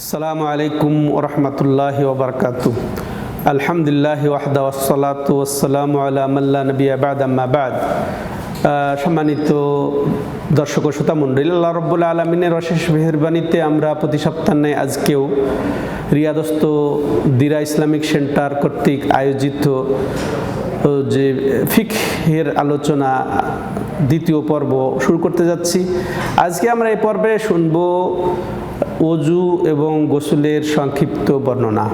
আসসালামু আলাইকুম ওরহমতুল্লাহ ওবরকাত আলহামদুলিল্লাহ ওয়াহদা ওয়াসসালাতু ওয়াসসালামু আলা মাল্লা নবী আবাদ আম্মা বাদ। আহ, সম্মানিত দর্শক ও শ্রোতা মণ্ডলী আল্লাহ রব্বুল আলমিনের অশেষ মেহরবানিতে আমরা প্রতি সপ্তাহে আজকেও রিয়াদস্ত দিরা ইসলামিক সেন্টার কর্তৃক আয়োজিত যে ফিকহের আলোচনা দ্বিতীয় পর্ব শুরু করতে যাচ্ছি। আজকে আমরা এই পর্বে শুনব অজু এবং গোসলের সংক্ষিপ্ত বর্ণনা।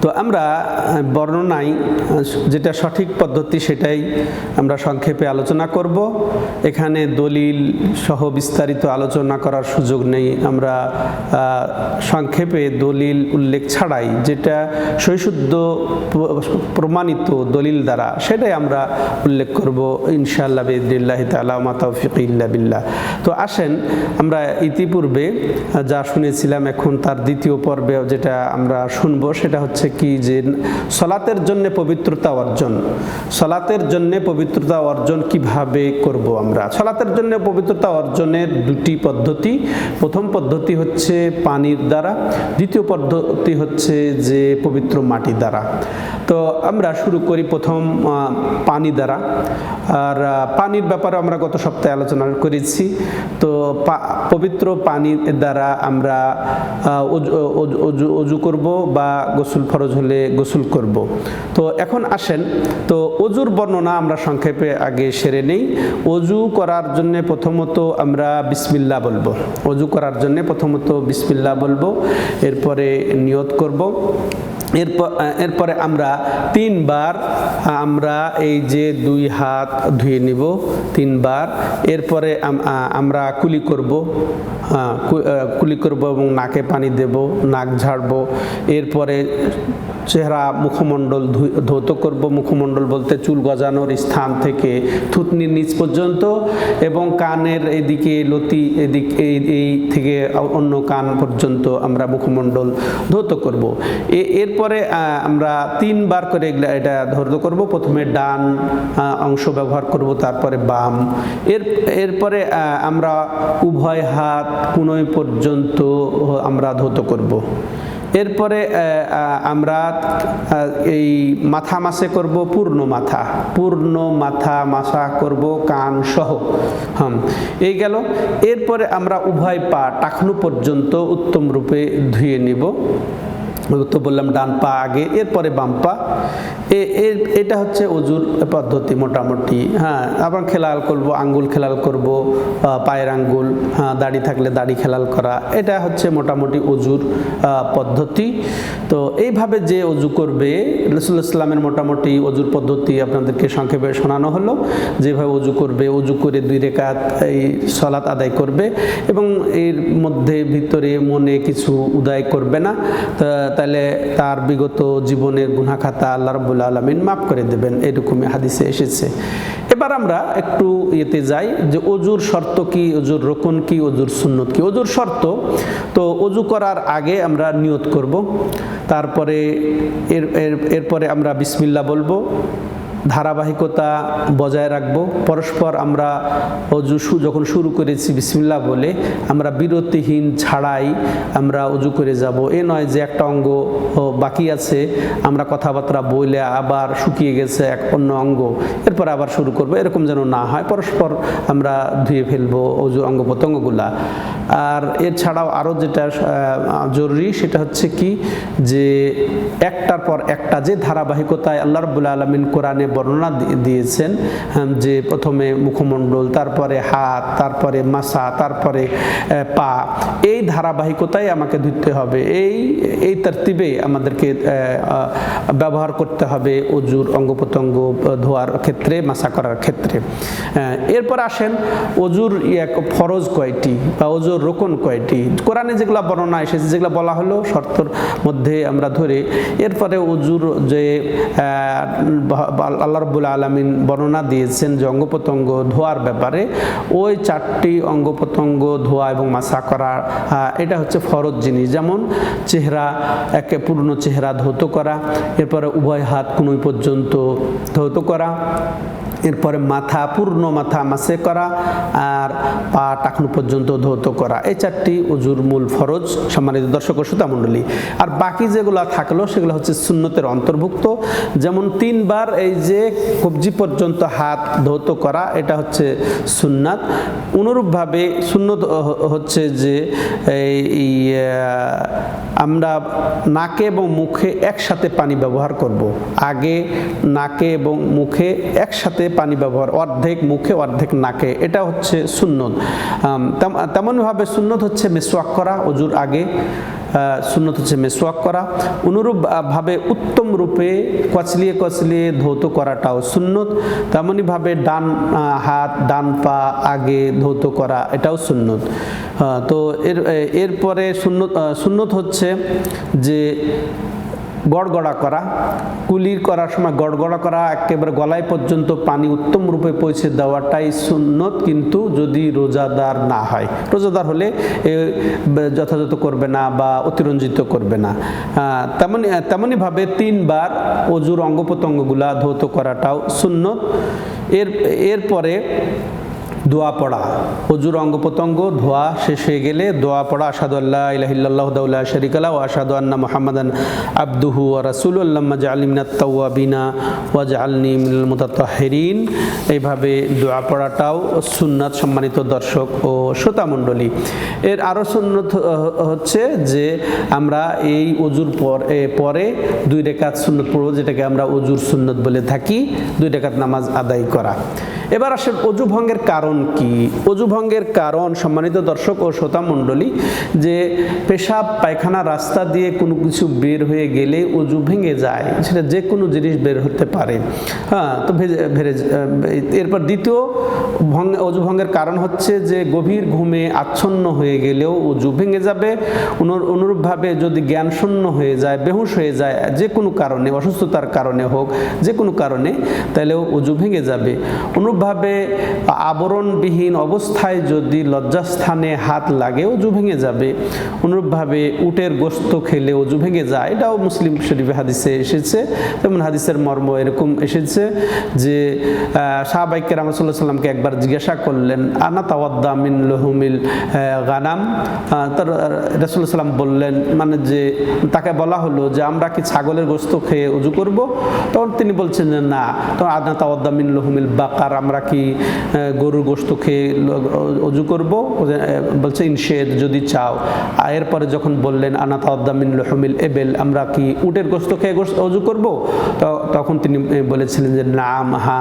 তো আমরা বর্ণনায় যেটা সঠিক পদ্ধতি সেটাই আমরা সংক্ষেপে আলোচনা করব। এখানে দলিল সহ বিস্তারিত আলোচনা করার সুযোগ নেই। আমরা সংক্ষেপে দলিল উল্লেখ ছাড়াই যেটা সৈশুদ্ধ প্র- প্রমাণিত দলিল দ্বারা সেটাই আমরা উল্লেখ করব। ইনশাআল্লাহ বিদিল্লাহ তালা মাতাফিক ইল্লা বিল্লাহ। তো আসেন, আমরা ইতিপূর্বে যা শুনেছিলাম এখন তার দ্বিতীয় পর্বে যেটা আমরা শুনব সেটা হচ্ছে কি যে সলাতের জন্য পবিত্রতা অর্জন, সলাতের জন্য পবিত্রতা অর্জন কীভাবে করব আমরা? সলাতের জন্য পবিত্রতা অর্জনের দুটি পদ্ধতি। প্রথম পদ্ধতি হচ্ছে পানির দ্বারা, দ্বিতীয় পদ্ধতি হচ্ছে যে পবিত্র মাটি দ্বারা। তো আমরা শুরু করি প্রথম পানি দ্বারা। আর পানির ব্যাপারে আমরা গত সপ্তাহে আলোচনা করেছি। তো পবিত্র পানির দ্বারা আমরা অজু- করব বা গোসল ফরজ হলে গোসল করব। তো এখন আসেন, তো অজুর বর্ণনা আমরা সংক্ষেপে আগে সেরে নেই। অজু করার জন্য প্রথমত আমরা বিসমিল্লা বলব। অজু করার জন্য প্রথমত বিসমিল্লা বলব, এরপরে নিয়ত করব। এরপর এরপরে আমরা তিনবার, আমরা এই যে দুই হাত ধুয়ে নিব, তিনবার। এরপরে আমরা কুলি করব কুলি করব এবং নাকে পানি দেব, নাক ঝাড়বো। এরপরে চেহারা মুখমণ্ডল ধৌত করব, মুখমণ্ডল বলতে চুল গজানোর স্থান থেকে থুতনির নিচ পর্যন্ত এবং কানের এদিকে লতি এদিক, এই থেকে অন্য কান পর্যন্ত আমরা মুখমণ্ডল ধৌত করব। এ- এরপরে আমরা তিনবার করে এটা ধৌত করব। প্রথমে ডান অংশ ব্যবহার করব, তারপরে বাম। এর, এরপরে আমরা উভয় হাত কুনোই পর্যন্ত আমরা ধৌত করব। এরপরে আমরা এই মাথা মাসে করব, পূর্ণ মাথা। পূর্ণ মাথা মাসা করব, কান সহ। হম, এই গেল। এরপরে আমরা উভয় পা টাকনু পর্যন্ত উত্তম রূপে ধুয়ে নিব। তো বললাম ডান পা আগে, এরপরে বাম পা। এটা হচ্ছে অজুর পদ্ধতি মোটামুটি। হ্যাঁ আবার খেলাল করব, আঙ্গুল খেলাল করব পায়ের আঙ্গুল হ্যাঁ দাড়ি থাকলে দাড়ি খেলাল করা, এটা হচ্ছে মোটামুটি অজুর পদ্ধতি। তো এইভাবে যে অজু করবে রসুল্লাহ ইসলামের মোটামুটি অজুর পদ্ধতি আপনাদেরকে সংক্ষেপে শোনানো হলো। যেভাবে অজু করবে, অজু করে দুই রেখাত এই সলাৎ আদায় করবে এবং এর মধ্যে ভিতরে মনে কিছু উদয় করবে না। তা- তাহলে তার বিগত জীবনের গুনাখাতা আল্লাহ রব্বুল আলমিন মাফ করে দেবেন। এরকমই হাদিসে এসেছে। এবার আমরা একটু ইয়েতে যাই যে অজুর শর্ত কি, অজুর রোকন কি, অজুর সুন্নত কি? অজুর শর্ত, তো অজু করার আগে আমরা নিয়ত করব। তারপরে এর- এরপরে আমরা বিসমিল্লা বলব। ধারাবাহিকতা বজায় রাখব। পরস্পর আমরা অজু যখন শুরু করেছি বিসমিল্লা বলে, আমরা বিরতিহীন ছাড়াই আমরা অজু করে যাব। এ নয় যে একটা অঙ্গ বাকি আছে, আমরা কথাবার্তা বলে আবার শুকিয়ে গেছে এক অন্য অঙ্গ, এরপর আবার শুরু করব। এরকম যেন না হয়, পরস্পর আমরা ধুয়ে ফেলব অজু, অঙ্গ, প্রত্যঙ্গগুলা। আর এছাড়াও আরও যেটা জরুরি, সেটা হচ্ছে কি যে, একটার পর একটা, যে ধারাবাহিকতায় আল্লাহ রবুল্লা আলমিন কোরআনে বর্ণনা দিয়েছেন যে প্রথমে মুখমণ্ডল, তারপরে হাত, তারপরে মাসা, তারপরে পা, এই ধারাবাহিকতায় আমাকে ধুতে হবে। এই এই তরতিবে আমাদেরকে ব্যবহার করতে হবে অজুর অঙ্গ প্রত্যঙ্গ ধোয়ার ক্ষেত্রে, মাসা করার ক্ষেত্রে। এরপর আসেন অজুর ইয়ে ফরজ কয়টি বা অজুর রোকন কয়টি? কোরআনে যেগুলো বর্ণনা এসেছে, যেগুলো বলা হলো, শর্তর মধ্যে আমরা ধরে, এরপরে অজুর যে আল্লাহ রব্বুল আলমিন বর্ণনা দিয়েছেন যে অঙ্গ প্রত্যঙ্গ ধোয়ার ব্যাপারে। ওই চারটি অঙ্গ প্রত্যঙ্গ ধোয়া এবং মাসা করা এটা হচ্ছে ফরজ জিনিস। যেমন চেহারা, একে পূর্ণ চেহারা ধৌত করা, এরপরে উভয় হাত কুনুই পর্যন্ত ধৌত করা এরপরে মাথা, পূর্ণ মাথা মাসে করা আর পা টাকনু পর্যন্ত ধৌত করা। এই চারটি উজুর মূল ফরজ, সম্মানিত দর্শক ও মণ্ডলী। আর বাকি যেগুলো থাকল, সেগুলো হচ্ছে সুন্নতের অন্তর্ভুক্ত। যেমন তিনবার এই যে কবজি পর্যন্ত হাত ধৌত করা, এটা হচ্ছে সুন্নাত। অনুরূপভাবে সুন্নত হচ্ছে যে এই আমরা নাকে এবং মুখে একসাথে পানি ব্যবহার করব। আগে নাকে এবং মুখে একসাথে পানি ব্যবহার, অর্ধেক মুখে, অর্ধেক নাকে। এটা হচ্ছে সুন্নত। তেমনভাবে সুন্নত হচ্ছে মেসওয়াক করা, অজুর আগে সুন্নত হচ্ছে মেসওয়াক করা। অনুরূপভাবে উত্তম রূপে কচলিয়ে কচলিয়ে ধৌত করাটাও সুন্নত। তেমনইভাবে ডান হাত, ডান পা আগে ধৌত করা, এটাও সুন্নত। তো এর, এরপরে সুন্নত সুন্নত হচ্ছে যে গড়গড়া করা, কুলির করার সময় গড়গড়া করা, একেবারে গলায় পর্যন্ত পানি উত্তম রূপে পৌঁছে দেওয়াটাই সুন্নত, কিন্তু যদি রোজাদার না হয়। রোজাদার হলে যথাযথ করবে না বা অতিরঞ্জিত করবে না। তেমনি তেমনইভাবে তিনবার অজুর অঙ্গ প্রত্যঙ্গগুলা ধৌত করাটাও সুন্নত। এর, এরপরে দোয়া পড়া। অজুর অঙ্গ প্রত্যঙ্গ, ধোয়া শেষ হয়ে গেলে দোয়া পড়া আসাদু আল্লাহ ইলাহিল্লাহ দাউল্লাহ শরিকালা ও আসাদু আন্না মোহাম্মদান আব্দুহু ও রাসুল্লাহ জালিমিনা তাওয়াবিনা ওয়াজ আলনি মিনাল মুতাতাহিরিন। এইভাবে দোয়া পড়াটাও সুন্নাত সম্মানিত দর্শক ও শ্রোতা মণ্ডলী। এর আরও সুন্নত হচ্ছে যে আমরা এই অজুর পরে দুই রেখাত সুন্নত পড়ব, যেটাকে আমরা অজুর সুন্নত বলে থাকি, দুই রেখাত নামাজ আদায় করা। এবার আসেন অজু ভঙ্গের কারণ কি? অজু ভঙ্গের কারণ, সম্মানিত দর্শক ও শ্রোতা মণ্ডলী, যে পেশাব, পায়খানা রাস্তা দিয়ে কোনো কিছু বের হয়ে গেলে অজু ভেঙে যায়, সেটা যে কোনো জিনিস বের হতে পারে। হ্যাঁ তো ভেজে এরপর দ্বিতীয় ভঙ্গ অজু ভঙ্গের কারণ হচ্ছে যে গভীর ঘুমে আচ্ছন্ন হয়ে গেলেও অজু ভেঙে যাবে। অনুর- অনুরূপভাবে যদি জ্ঞান শূন্য হয়ে যায়, বেহুশ হয়ে যায়, যে কোনো কারণে, অসুস্থতার কারণে হোক, যে কোনো কারণে, তাহলেও অজু ভেঙে যাবে। অনুরূপভাবে আবরণবিহীন অবস্থায় যদি লজ্জাস্থানে হাত লাগে, অজু ভেঙে যাবে। অনুরূপভাবে উটের গোস্ত খেলে অজু ভেঙে যায়। এটাও মুসলিম শরীফে হাদিসে এসেছে। যেমন হাদিসের মর্ম এরকম এসেছে যে শাহবাইকে রামসল্লাহ সাল্লামকে একবার জিজ্ঞাসা করলেন, আনা তাওয়াদ্দা মিন লহুমিল গানাম? তার রসুল্লাহ সাল্লাম বললেন মানে যে, তাকে বলা হলো যে, আমরা কি ছাগলের গোস্ত খেয়ে উজু করব? তখন তিনি বলছেন যে, না। তখন আদনা তাওয়াদ্দা মিন লহুমিল বাকার, আমরা কি গরুর গোস্ত খেয়ে অজু করব বলছে, ইনশেদ, যদি চাও। আর পরে যখন বললেন, আনা তাদ্দামিন লহমিল এবেল, আমরা কি উটের গোস্ত খেয়ে গোস্ত অজু করব? তখন তিনি বলেছিলেন যে, নাম, হা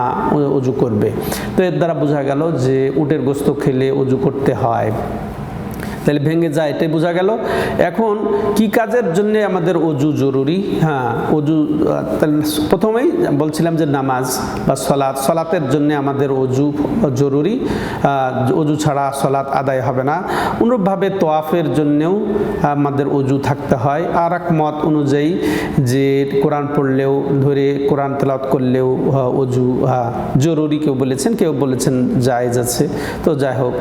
অজু করবে। তো এর দ্বারা বোঝা গেল যে, উটের গোস্ত খেলে অজু করতে হয়। তাহলে ভেঙে যায়, এটাই বোঝা গেল। এখন কি কাজের জন্য আমাদের অজু জরুরি? হ্যাঁ অজু, তাহলে প্রথমেই বলছিলাম যে নামাজ বা সলাৎ, সলাতের জন্য আমাদের অজু জরুরি। অজু ছাড়া সলাৎ আদায় হবে না। অনুরূপভাবে তোয়াফের জন্যেও আমাদের অজু থাকতে হয়। আর এক মত অনুযায়ী যে কোরআন পড়লেও, ধরে কোরআন তেলাওয়াত করলেও অজু জরুরি কেউ বলেছেন কেউ বলেছেন জায়েজ আছে। তো যাই হোক।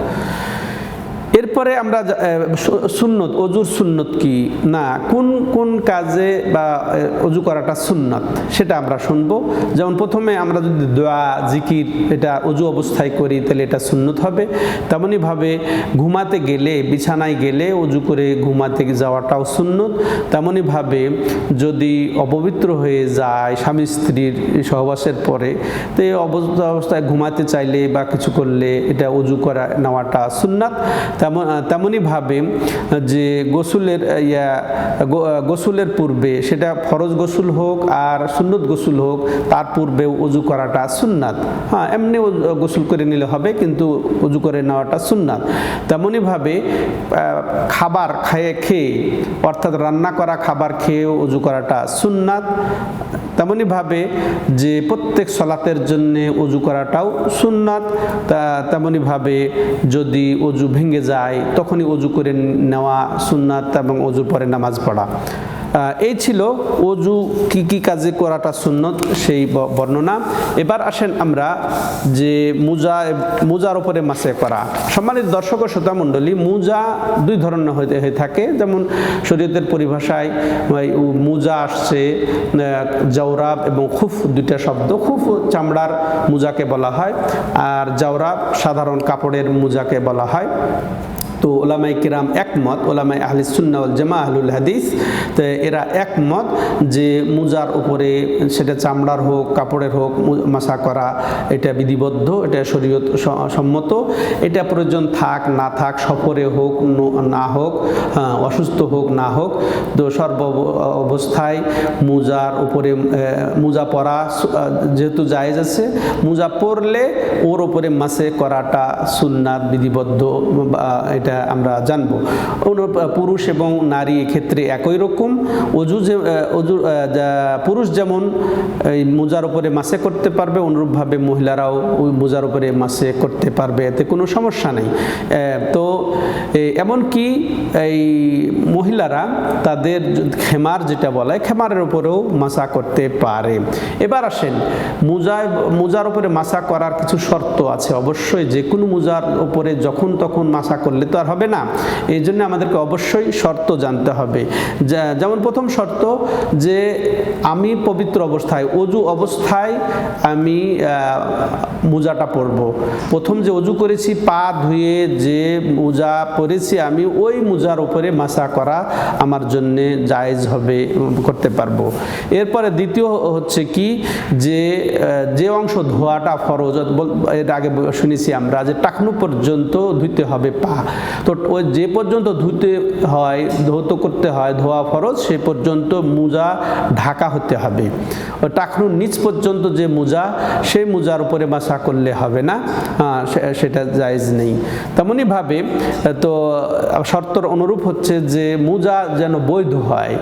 এরপরে আমরা সুন্নত, অজুর সুন্নত কি? না, কোন কোন কাজে বা অজু করাটা সুন্নত? সেটা আমরা শুনব। যেমন প্রথমে আমরা যদি দোয়া, জিকির, এটা অজু অবস্থায় করি, তাহলে এটা সুন্নত হবে। তেমনইভাবে ঘুমাতে গেলে, বিছানায় গেলে অজু করে ঘুমাতে যাওয়াটাও সুন্নত। তেমনইভাবে যদি অপবিত্র হয়ে যায় স্বামী স্ত্রীর সহবাসের পরে, তো এই অবস্থা অবস্থায় ঘুমাতে চাইলে বা কিছু করলে এটা অজু করা, নেওয়াটা সুন্নাত। তেমন তেমনইভাবে যে গোসুলের ইয়া গোসুলের পূর্বে সেটা ফরজ গোসুল হোক আর সুন্নত গোসুল হোক, তার পূর্বেও অজু করাটা সুন্নাত। হ্যাঁ এমনি গোসুল করে নিলে হবে, কিন্তু উজু করে নেওয়াটা সুন্নাত। তেমনইভাবে খাবার খেয়ে খেয়ে, অর্থাৎ রান্না করা খাবার খেয়েও উজু করাটা সুন্নাত। তেমনইভাবে যে প্রত্যেক সলাতের জন্য অজু করাটাও সুন্নাত তেমনইভাবে যদি অজু ভেঙে যায়, তখনই অজু করে নেওয়া সুন্নাত এবং অজু পরে নামাজ পড়া। এই ছিল অজু কি কি কাজে করাটা সুন্নত সেই বর্ণনা। এবার আসেন আমরা যে মুজা মুজার উপরে মাসে করা। সম্মানিত দর্শক ও শ্রোতা মণ্ডলী, মুজা দুই ধরনের হয়ে থাকে। যেমন শরীয়তের পরিভাষায় মুজা আসছে জাওরাব এবং খুফ দুইটা শব্দ। খুফ চামড়ার মুজাকে বলা হয়, আর জাওরাব সাধারণ কাপড়ের মুজাকে বলা হয়। তো ওলামাই কিরাম একমত ওলামাই আহলি সুন্নাউল জামা আহলুল হাদিস। তো এরা একমত যে মুজার উপরে সেটা চামড়ার হোক, কাপড়ের হোক মাসা করা, এটা বিধিবদ্ধ, এটা শরীয়ত সম্মত। এটা প্রয়োজন থাক, না থাক, সফরে হোক, না হোক অসুস্থ হোক, না হোক, তো সর্ব অবস্থায় মুজার উপরে মুজা পরা যেহেতু জায়েজ আছে, মুজা পরলে ওর উপরে মাসে করাটা সুন্নাত বিধিবদ্ধ, বা এটা আমরা জানব। পুরুষ এবং নারী এক্ষেত্রে একই রকম। অজু যে অজু পুরুষ যেমন, এই মোজার উপরে মাসে করতে পারবে, অনুরূপভাবে মহিলারাও ওই মোজার উপরে মাসে করতে পারবে, এতে কোনো সমস্যা নেই। তো এমনকি এই মহিলারা তাদের খেমার যেটা বলে, খেমারের উপরেও মাসা করতে পারে। এবার আসেন, মুজায়, মোজার উপরে মাসা করার কিছু শর্ত আছে। অবশ্যই যে কোনো মুজার উপরে যখন তখন মাসা করলে তো আর হবে না। এই জন্য আমাদেরকে অবশ্যই শর্ত জানতে হবে। যেমন প্রথম শর্ত যে, আমি পবিত্র অবস্থায়, অজু অবস্থায় আমি মোজাটা পরব। প্রথম যে অজু করেছি, পা ধুয়ে যে মোজা পরেছি আমি, ওই মোজার উপরে মাসা করা আমার জন্যে জায়েজ হবে, করতে পারব। এরপরে দ্বিতীয় হচ্ছে কি, যে যে অংশ ধোয়াটা ফরজ এর আগে শুনেছি আমরা যে, টাকনু পর্যন্ত ধুইতে হবে পা। তো ওই যে পর্যন্ত ধুতে হয়, ধৌত করতে হয়, ধোয়া ফরজ, সে পর্যন্ত মোজা ঢাকা হতে হবে। ওই টাকনুর নিচ পর্যন্ত যে মোজা, সেই মোজার উপরে মাসা করলে হবে না। সেটা জায়েজ নেই। তেমনইভাবে তো শর্তর অনুরূপ হচ্ছে যে মোজা যেন বৈধ হয়,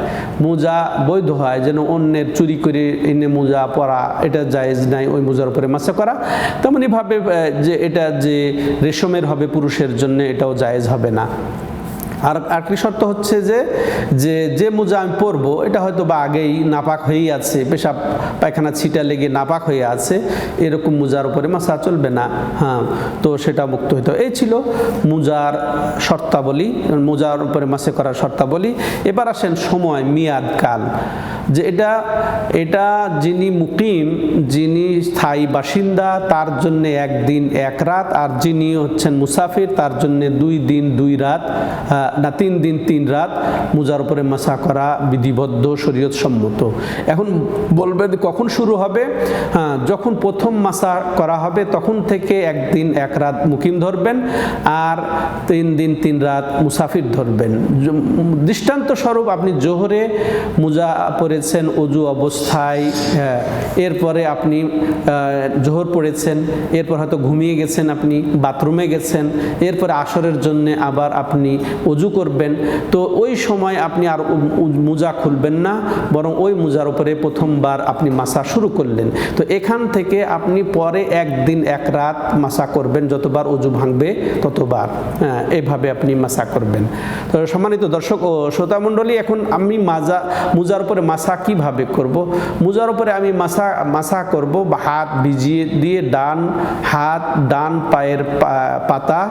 মোজা বৈধ হয়, যেন অন্যের চুরি করে এনে মোজা পরা, এটা জায়েজ নাই ওই মোজার উপরে মাসা করা। তেমনইভাবে যে এটা যে রেশমের হবে পুরুষের জন্য, এটাও জায়েজ হবে না। আর আরেকটি শর্ত হচ্ছে যে যে যে মোজা আমি পরবো এটা হয়তো বা আগেই নাপাক হয়েই আছে পেশাব পায়খানা ছিটা লেগে নাপাক হয়ে আছে এরকম মোজার উপরে মাসা চলবে না। হ্যাঁ তো সেটা মুক্ত হইতো এই ছিল মোজার শর্তাবলী মোজার উপরে মাসে করার শর্তাবলী। এবার আসেন সময় মেয়াদ কাল। যে এটা এটা যিনি মুকিম যিনি স্থায়ী বাসিন্দা তার জন্য একদিন এক রাত আর যিনি হচ্ছেন মুসাফির তার জন্য দুই দিন দুই রাত। আহ, না, তিন দিন, তিন রাত মুজার উপরে মাসা করা বিধিবদ্ধ, শরীয়ত সম্মত। এখন বলবেন কখন শুরু হবে? হ্যাঁ যখন প্রথম মাসা করা হবে, তখন থেকে একদিন, এক রাত মুকিম ধরবেন আর তিন দিন, তিন রাত মুসাফির ধরবেন। দৃষ্টান্ত স্বরূপ আপনি জোহরে মুজা পড়েছেন অজু অবস্থায় এরপরে আপনি জোহর পড়েছেন, এরপর হয়তো ঘুমিয়ে গেছেন আপনি, বাথরুমে গেছেন, এরপরে আসরের জন্য আবার আপনি অজু করবেন, তো ওই সময় আপনি আর উ- খুলবেন না, বরং ওই মোজার উপরে প্রথমবার আপনি মাসা শুরু করলেন। তো এখান থেকে আপনি পরে একদিন এক রাত মাসা করবেন, যতবার অজু ভাঙবে ততবার। হ্যাঁ এইভাবে আপনি মাসা করবেন। তো সম্মানিত দর্শক ও শ্রোতামণ্ডলী এখন আমি মাজা, মোজার উপরে মাসা কীভাবে করব? মোজার উপরে আমি মাসা মাসা করব হাত ভিজিয়ে দিয়ে ডান হাত, ডান পায়ের পাতা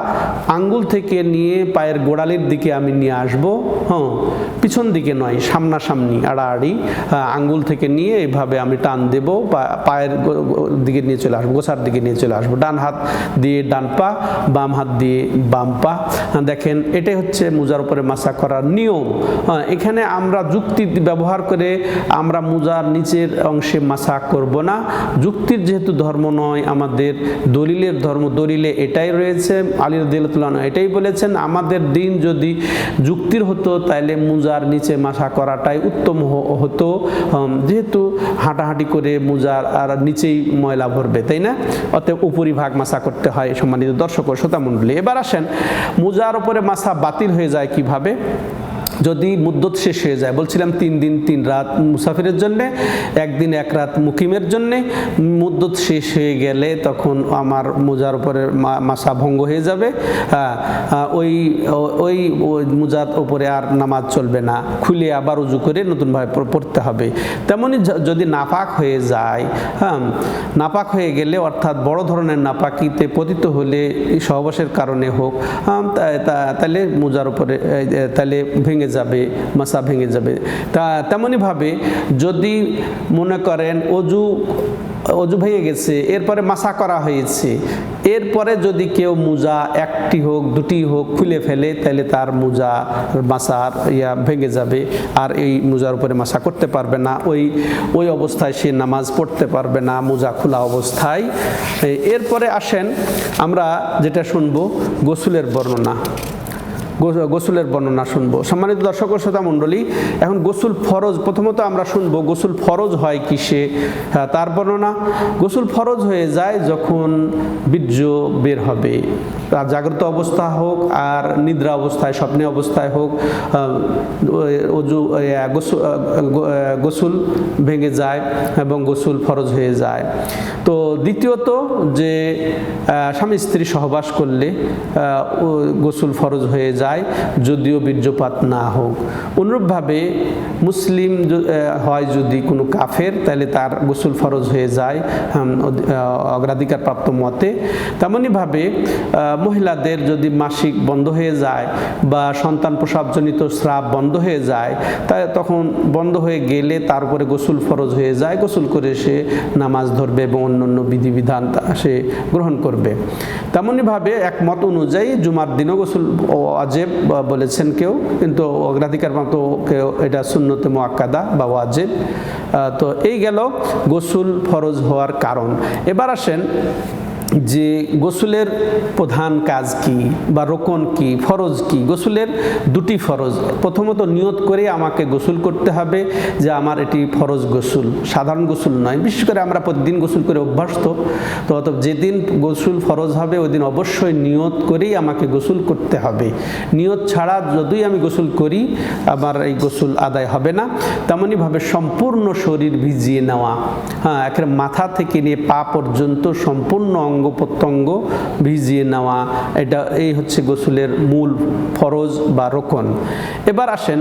আঙ্গুল থেকে নিয়ে পায়ের গোড়ালির দিকে আমি নিয়ে আসব হ্যাঁ পিছন দিকে নয়, সামনাসামনি, আড়াআড়ি আঙ্গুল থেকে নিয়ে এইভাবে আমি টান দেব পায়ের দিকে নিয়ে চলে আসব, গোছার দিকে নিয়ে চলে আসব, ডান হাত দিয়ে ডান পা, বাম হাত দিয়ে বাম পা। দেখেন, এটাই হচ্ছে মুজার উপরে মাসা করার নিয়ম। এখানে আমরা যুক্তি ব্যবহার করে আমরা মুজার নিচের অংশে মাসা করব না। যুক্তির যেহেতু ধর্ম নয়, আমাদের দলিলের ধর্ম, দলিলে এটাই রয়েছে, আলী রদিল্লাহ এটাই বলেছেন, আমাদের দিন যদি যুক্তির হতো তাহলে মুজার নিচে মাসা করাটাই উত্তম হতো। যেহেতু হাঁটাহাঁটি করে মুজার আর নিচেই ময়লা ভরবে, তাই না? অতএব উপরিভাগ মাসা করতে হয়, সম্মানিত দর্শক ও শ্রোতা মণ্ডলী এবার আসেন, মুজার উপরে মাসা বাতিল হয়ে যায় কীভাবে? যদি মুদ্দত শেষ হয়ে যায়, বলছিলাম তিন দিন, তিন রাত মুসাফিরের জন্য, একদিন এক রাত মুকিমের জন্য, মুদ্দত শেষ হয়ে গেলে তখন আমার মোজার উপরে মাসা ভঙ্গ হয়ে যাবে। ওই ওই মোজার উপরে আর নামাজ চলবে না। খুলে আবার উজু করে নতুনভাবে পড়তে হবে। তেমনি যদি নাপাক হয়ে যায় হ্যাঁ নাপাক হয়ে গেলে অর্থাৎ বড় ধরনের নাপাকিতে পতিত হলে সহবাসের কারণে হোক তাহলে মোজার উপরে তাহলে ভেঙে যাবে, মাসা ভেঙে যাবে। তা তেমনইভাবে যদি মনে করেন অজু অজু ভেঙে গেছে, এরপরে মাসা করা হয়েছে, এরপরে যদি কেউ মোজা একটি হোক, দুটি হোক খুলে ফেলে, তাহলে তার মোজা, মাসার ইয়া ভেঙে যাবে আর এই মোজার উপরে মাসা করতে পারবে না। ওই ওই অবস্থায় সে নামাজ পড়তে পারবে না, মোজা খোলা অবস্থায়। এরপরে আসেন, আমরা যেটা শুনব, গোসুলের বর্ণনা। গোসলের বর্ণনা শুনব। সম্মানিত দর্শক ও শ্রোতা মণ্ডলী এখন গোসল ফরজ প্রথমত আমরা শুনব গোসল ফরজ হয় কিসে হ্যাঁ, তার বর্ণনা। গোসল ফরজ হয়ে যায় যখন বীর্য বের হবে। জাগ্রত অবস্থা হোক আর নিদ্রা অবস্থায় স্বপ্নে অবস্থায় হোক অজু গোসল ভেঙে যায় এবং গোসল ফরজ হয়ে যায়। তো দ্বিতীয়ত যে স্বামী স্ত্রী সহবাস করলে গোসল ফরজ হয়ে যায়। যদিও বীর্যপাত না হোক। অনুরূপভাবে মুসলিম হয় যদি কোনো কাফের তাহলে তার গোসল ফরজ হয়ে যায় আহ, অগ্রাধিকারপ্রাপ্ত মতে। তেমনইভাবে মহিলাদের যদি মাসিক বন্ধ হয়ে যায় বা সন্তান প্রসবজনিত স্রাব বন্ধ হয়ে যায় তাই তখন বন্ধ হয়ে গেলে তারপরে গোসল ফরজ হয়ে যায় গোসল করে সে নামাজ ধরবে এবং অন্যান্য বিধিবিধান সে গ্রহণ করবে। তেমনইভাবে একমত অনুযায়ী জুমার দিনও গোসল ওয়াজেব বলেছেন কেউ, কিন্তু অগ্রাধিকার মতো কেউ, এটা শূন্যতে মোয়াক্কাদা বা ওয়াজেব। তো এই গেল গোসুল ফরজ হওয়ার কারণ। এবার আসেন যে গোসলের প্রধান কাজ কি বা রোকন কি, ফরজ কি? গোসলের দুটি ফরজ। প্রথমত নিয়ত করে আমাকে গোসল করতে হবে যে আমার এটি ফরজ গোসল, সাধারণ গোসল নয়। বিশেষ করে আমরা প্রতিদিন গোসল করে অভ্যস্ত। তো অত যেদিন গোসল ফরজ হবে ওই দিন অবশ্যই নিয়ত করেই আমাকে গোসল করতে হবে। নিয়ত ছাড়া যদিই আমি গোসল করি, আমার এই গোসল আদায় হবে না। তেমনইভাবে সম্পূর্ণ শরীর ভিজিয়ে নেওয়া হ্যাঁ একেবারে মাথা থেকে নিয়ে পা পর্যন্ত সম্পূর্ণ অঙ্গ প্রত্যঙ্গ ভিজিয়ে নেওয়া, এটা এই হচ্ছে গোসলের মূল ফরজ বা রোকন। এবার আসেন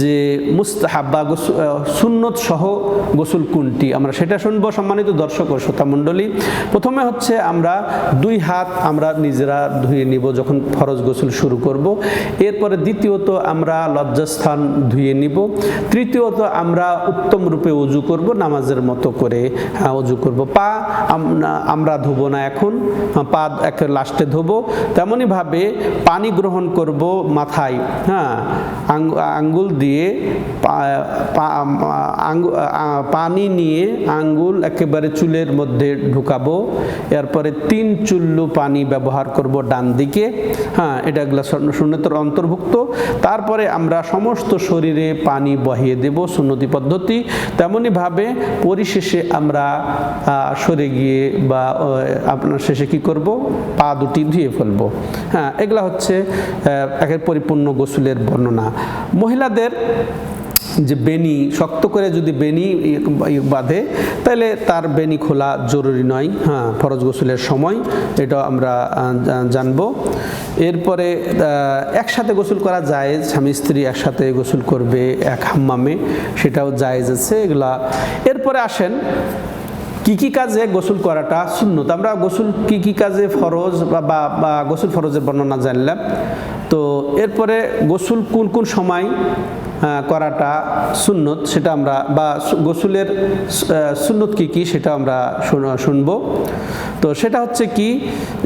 যে মুস্তাহাব বা সুন্নত সহ গোসল কোনটি? আমরা সেটা শুনব সম্মানিত দর্শক ও শ্রোতা মণ্ডলী। প্রথমে হচ্ছে আমরা দুই হাত আমরা নিজেরা ধুয়ে নিব যখন ফরজ গোসল শুরু করব। এরপরে দ্বিতীয়ত আমরা লজ্জাস্থান ধুয়ে নিব। তৃতীয়ত আমরা উত্তম রূপে উজু করব, নামাজের মতো করে উজু করব। পা আমরা ধোবো না এখন পা এক লাস্টে ধোবো। তেমনইভাবে পানি গ্রহণ করব মাথায় হ্যাঁ আঙ্গুল দিয়ে পানি নিয়ে আঙ্গুল একেবারে চুলের মধ্যে ঢুকাবো। এরপরে তিন চুল্লু পানি ব্যবহার করব ডান দিকে হ্যাঁ এটা এগুলো শূন্যতর অন্তর্ভুক্ত। তারপরে আমরা সমস্ত শরীরে পানি বহিয়ে দেব সুন্নতি পদ্ধতি। তেমনইভাবে পরিশেষে আমরা সরে গিয়ে বা আপনার শেষে কি করব? পা দুটি ধুয়ে ফেলব। হ্যাঁ এগুলা হচ্ছে একের পরিপূর্ণ গোসলের বর্ণনা। মহিলাদের যে বেনি শক্ত করে যদি বেনি বাঁধে, তাহলে তার বেনি খোলা জরুরি নয়। হ্যাঁ ফরজ গোসলের সময়, এটা আমরা জানব। এরপরে একসাথে গোসল করা যায় স্বামী স্ত্রী একসাথে গোসল করবে এক হাম্মামে, সেটাও জায়েজ আছে এগুলা। এরপরে আসেন কি কি কাজে গোসল করাটা সুন্নত? আমরা গোসল কি কি কাজে ফরজ বা- বা গোসল ফরজের বর্ণনা জানলাম। তো এরপরে গোসল কোন কোন সময় করাটা সুন্নত, সেটা আমরা বা গোসলের সুন্নত কি কি সেটা আমরা শুন- শুনব তো সেটা হচ্ছে কি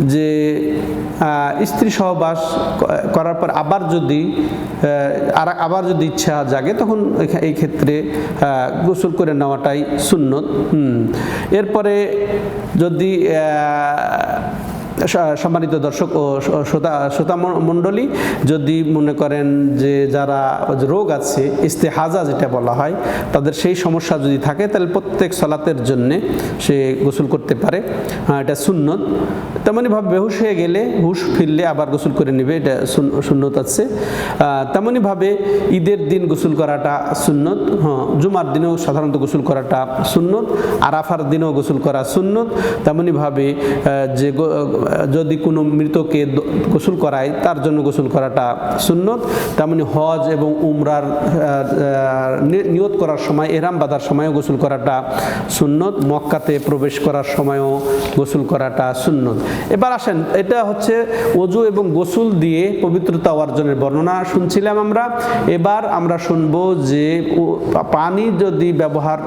যে স্ত্রী সহবাস করার পর আবার যদি আর আবার যদি ইচ্ছা জাগে, তখন এই ক্ষেত্রে গোসল করে নেওয়াটাই সুন্নত হুম। এরপরে যদি সম্মানিত দর্শক ও শ্রোতা শ্রোতা মণ্ডলী, যদি মনে করেন যে যারা রোগ আছে, ইস্তেহাজা যেটা বলা হয়, তাদের সেই সমস্যা যদি থাকে, তাহলে প্রত্যেক সলাতের জন্যে সে গোসল করতে পারে। এটা সুন্নত। তেমনইভাবে বেহুশ হয়ে গেলে হুশ ফিরলে আবার গোসল করে নেবে, এটা সুন- সুন্নত আছে। তেমনইভাবে ঈদের দিন গোসল করাটা সুন্নত। হ্যাঁ জুমার দিনেও সাধারণত গোসল করাটা সুন্নত। আরাফার দিনেও গোসল করা সুন্নত। তেমনইভাবে যে যদি কোনো মৃতকে গোসল করায়, তার জন্য গোসল করাটা সুন্নত। তেমনি হজ এবং উমরার নিয়ত করার সময় এরাম বাঁধার সময়ও গোসল করাটা সুন্নত। মক্কাতে প্রবেশ করার সময়ও গোসল করাটা সুন্নত। এবার আসেন, এটা হচ্ছে অজু এবং গোসল দিয়ে পবিত্রতা অর্জনের বর্ণনা শুনছিলাম আমরা। এবার আমরা শুনব যে পানি যদি ব্যবহার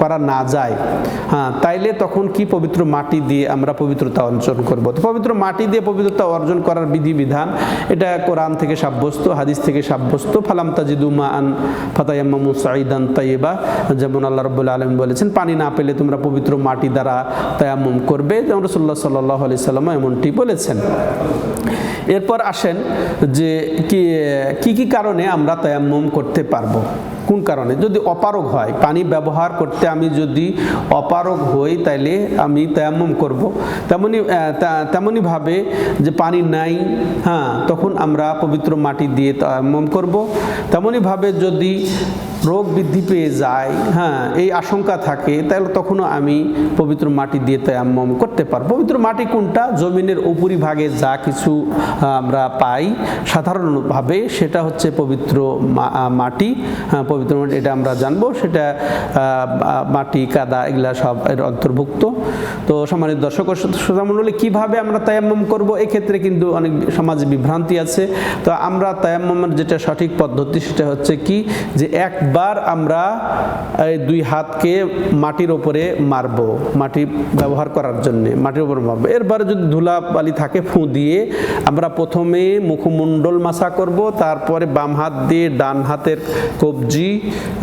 করা না যায় হ্যাঁ তাইলে তখন কি পবিত্র মাটি দিয়ে আমরা পবিত্রতা অর্জন করব? তো পবিত্র মাটি দিয়ে পবিত্রতা অর্জন করার বিধিবিধান, এটা কোরআন থেকে সাব্যস্ত, হাদিস থেকে সাব্যস্ত। ফালাম তাজিদু মা আন ফাতায়াম্মামু সাইদান তাইবা যেমন আল্লাহ রব্বুল আলম বলেছেন, পানি না পেলে তোমরা পবিত্র মাটি দ্বারা তায়াম্মুম করবে। যেমন রসুল্লাহ সাল্লাহ আলি সাল্লাম এমনটি বলেছেন। এরপর আসেন যে কি কি কারণে আমরা তায়াম্মুম করতে পারব? কোন কারণে? যদি অপারগ হয় পানি ব্যবহার করতে আমি যদি অপারগ হই তাইলে আমি তায়াম্মুম করব। তেমনি আহ, তা- তেমনিভাবে যে পানি নাই হ্যাঁ তখন আমরা পবিত্র মাটি দিয়ে তায়াম্মুম করব। তেমনিভাবে যদি রোগ বৃদ্ধি পেয়ে যায় হ্যাঁ এই আশঙ্কা থাকে তাহলে তখনও আমি পবিত্র মাটি দিয়ে তায়াম্মম করতে পারব। পবিত্র মাটি কোনটা? জমিনের উপরিভাগে যা কিছু আমরা পাই সাধারণভাবে সেটা হচ্ছে পবিত্র মাটি হ্যাঁ পবিত্র মাটি, এটা আমরা জানব। সেটা মাটি, কাদা, এগুলা সব এর অন্তর্ভুক্ত। তো সম্মানিত দর্শক ও শ্রোতা মণ্ডলী কীভাবে আমরা তায়াম্মম করব? এক্ষেত্রে কিন্তু অনেক সমাজে বিভ্রান্তি আছে। তো আমরা তায়াম্মমের যেটা সঠিক পদ্ধতি, সেটা হচ্ছে কি? যে একবার আমরা এই দুই হাতকে মাটির ওপরে মারব, মাটি ব্যবহার করার জন্য, মাটির উপর মারবো। এরপরে যদি ধুলা বালি থাকে, ফু দিয়ে আমরা প্রথমে মুখমণ্ডল মাসা করব, তারপরে বাম হাত দিয়ে ডান হাতের কবজি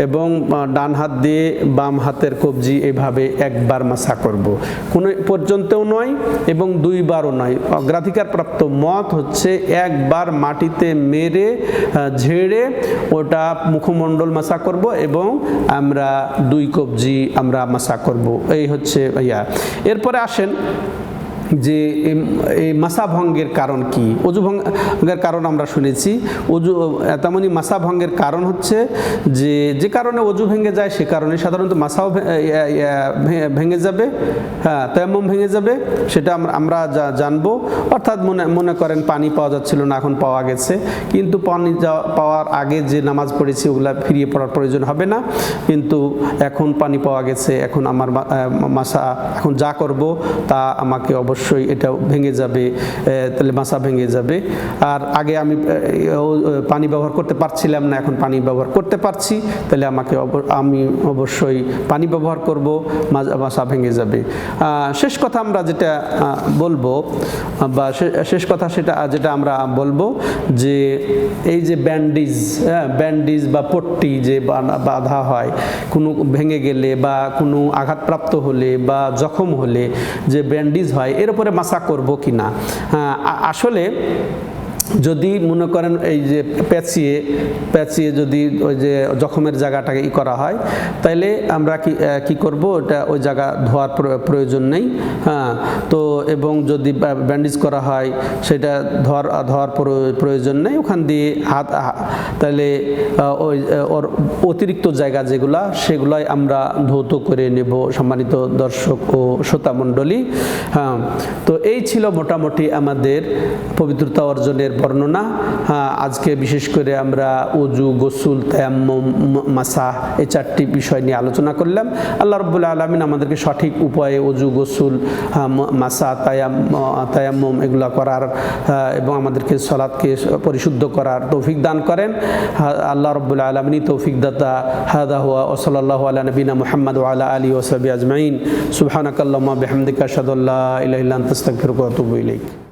এবং ডান হাত দিয়ে বাম হাতের কবজি এভাবে একবার মাসা করব। কোনো পর্যন্তও নয় এবং দুইবারও নয়। অগ্রাধিকার প্রাপ্ত মত হচ্ছে একবার মাটিতে মেরে ঝেড়ে ওটা মুখমণ্ডল মাসা করব এবং আমরা দুই কবজি আমরা মাসা করব। এই হচ্ছে ইয়া। এরপরে আসেন যে এই মাসা ভঙ্গের কারণ কি? অজু ভঙ্গের কারণ আমরা শুনেছি। অজু তেমনই মাসা ভঙ্গের কারণ হচ্ছে যে যে কারণে অজু ভেঙে যায়, সে কারণে সাধারণত মাসাও ভেঙে যাবে। হ্যাঁ তেমন ভেঙে যাবে, সেটা আমরা যা- জানব। অর্থাৎ মনে মনে করেন পানি পাওয়া যাচ্ছিল না, এখন পাওয়া গেছে। কিন্তু পানি পাওয়ার আগে যে নামাজ পড়েছি, ওগুলা ফিরিয়ে পড়ার প্রয়োজন হবে না। কিন্তু এখন পানি পাওয়া গেছে, এখন আমার মাসা এখন যা করব, তা আমাকে অবশ্যই এটা ভেঙে যাবে তাহলে মাসা ভেঙে যাবে। আর আগে আমি পানি ব্যবহার করতে পারছিলাম না, এখন পানি ব্যবহার করতে পারছি, তাহলে আমাকে আমি অবশ্যই পানি ব্যবহার করব মাসা ভেঙে যাবে। শেষ কথা আমরা যেটা বলব, বা শেষ কথা সেটা, যেটা আমরা বলব, যে এই যে ব্যান্ডিজ হ্যাঁ ব্যান্ডিজ বা পট্টি যে বাঁধা হয়, কোনো ভেঙে গেলে বা কোনো আঘাতপ্রাপ্ত হলে বা জখম হলে যে ব্যান্ডিজ হয় এর উপরে মাসা করব কি না? হ্যাঁ, আসলে যদি মনে করেন এই যে পেঁচিয়ে পেঁচিয়ে যদি ওই যে জখমের জায়গাটাকে ই করা হয়, তাইলে আমরা কি কি করব? ওটা ওই জায়গা ধোয়ার প্রয়োজন নেই হ্যাঁ। তো এবং যদি ব্যান্ডেজ করা হয়, সেটা ধোয়ার ধোয়ার প্রয়- প্রয়োজন নেই, ওখান দিয়ে হাত তাহলে ওই ওর অতিরিক্ত জায়গা যেগুলা, সেগুলাই আমরা ধৌত করে নেব, সম্মানিত দর্শক ও শ্রোতা মণ্ডলী হ্যাঁ। তো এই ছিল মোটামুটি আমাদের পবিত্রতা অর্জনের বর্ণনা। হ্যাঁ আজকে বিশেষ করে আমরা অজু গোসুল তায়াম্মম মাসা এই চারটি বিষয় নিয়ে আলোচনা করলাম। আল্লাহ রব্বুল আলমিন আমাদেরকে সঠিক উপায়ে অজু গোসুল হ্যাঁ, মাসা তায়াম তায়াম্মম এগুলো করার হ্যাঁ, এবং আমাদেরকে সলাদকে পরিশুদ্ধ করার তৌফিক দান করেন। আল্লাহ রব্বুল আলমিনী তৌফিক দাতা হাদা হুয়া ওসলাল্লাহ আলা নবীনা মোহাম্মদ আলা আলী ওসবি আজমাইন। সুবহানাকাল্লাহ বেহামদিকা সাদুল্লাহ ইলাহ ইল্লাহ আস্তাগফিরুকা ওয়া ইলাইক।